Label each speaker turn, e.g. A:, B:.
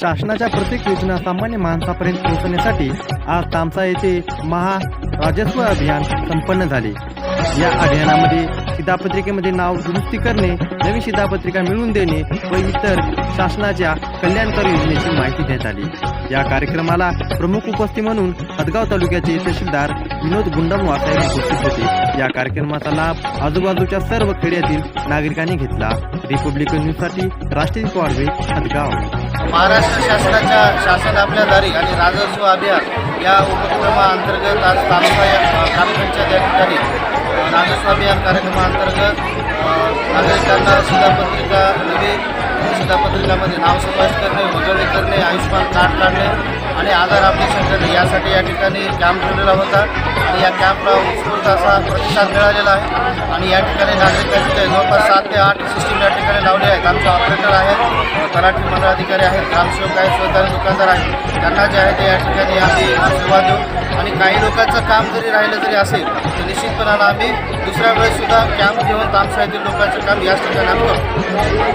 A: शासनाच्या प्रत्येक योजना सामान्य माणसापर्यंत पोहोचण्यासाठी आज तामसा येथे महा राजस्व अभियान संपन्न झाले. या अभियानामध्ये शिधापत्रिकेमध्ये नाव दुरुस्ती करणे नवी शिधापत्रिका मिळवून देणे व इतर शासनाच्या कल्याणकारी योजनेची माहिती देण्यात आली. या कार्यक्रमाला प्रमुख उपस्थिती म्हणून हदगाव तालुक्याचे तहसीलदार विनोद गुंडमवार साहेब उपस्थित होते. या कार्यक्रमाचा लाभ आजूबाजूच्या सर्व खेड्यातील नागरिकांनी घेतला. रिपब्लिकन न्यूजसाठी राष्ट्रीय पाडवे हदगाव.
B: महाराष्ट्र शासनाच्या शासन आपल्या दारी आणि राजस्व अभियान या उपक्रमाअंतर्गत आज तालुका या ग्रामपंचायत या ठिकाणी राजस्व अभियान कार्यक्रमाअंतर्गत नागरिकांना शिधापत्रिका नवी शिधापत्रिकामध्ये नाव समाविष्ट करणे वगळणे करणे आयुष्यमान कार्ड काढणे आणि आधार आपली करणे यासाठी या ठिकाणी कॅम्प ठेवलेला होता. आणि या कॅम्पला उत्स्फूर्त असा प्रतिसाद मिळालेला आहे. आणि या ठिकाणी नागरिकांचे काही जवळपास सात ते आठ सिस्टीम या ठिकाणी लावले आहेत. आमचे ऑपरेटर आहेत. तलाठी मंडळ अधिकारी आहेत. ग्रामसेवक आहेत. स्वतः दुकानदार आहेत. त्यांना जे आहे ते या ठिकाणी आम्ही आशीर्वाद देऊ. आणि काही लोकांचं काम जरी राहिलं जरी असेल तर निश्चितपणाला आम्ही दुसऱ्या वेळेस सुद्धा कॅम्प घेऊन तामसा येथील लोकांचं काम याच ठिकाणी करू